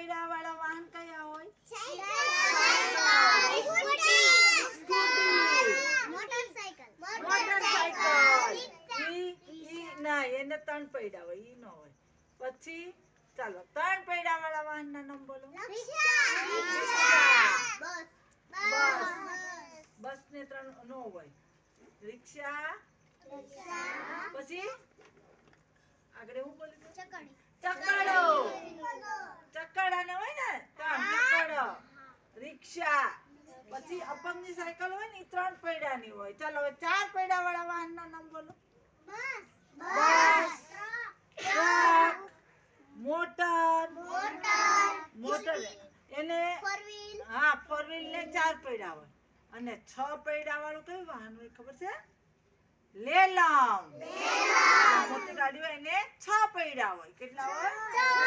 પૈડા વાળા વાહન કયા હોય? ના એને ત્રણ પૈડા હોય ઈ ન હોય. પછી ચાલો ત્રણ પૈડા વાળા વાહનના નામ બોલો બસ. ને ત્રણ નો હોય. રિક્ષા. પછી? આગળ એવું બોલ્યું ચકડો ચકડા ને હોય ને ત્રણ ચકડો રિક્ષા. પછી અપંગની સાયકલ હોય ને એ ત્રણ પૈડાની હોય. ચાલો હવે ચાર પૈડા વાળા વાહનના નામ બોલો બસ. મોટર. મોટર. એને હા ફોર વ્હીલ ને ચાર પૈડા હોય. અને છ પૈડા વાળું કયું વાહન હોય ખબર છે? લેલમ. મોટી ગાડી હોય એને છ પૈડા હોય. કેટલા હોય?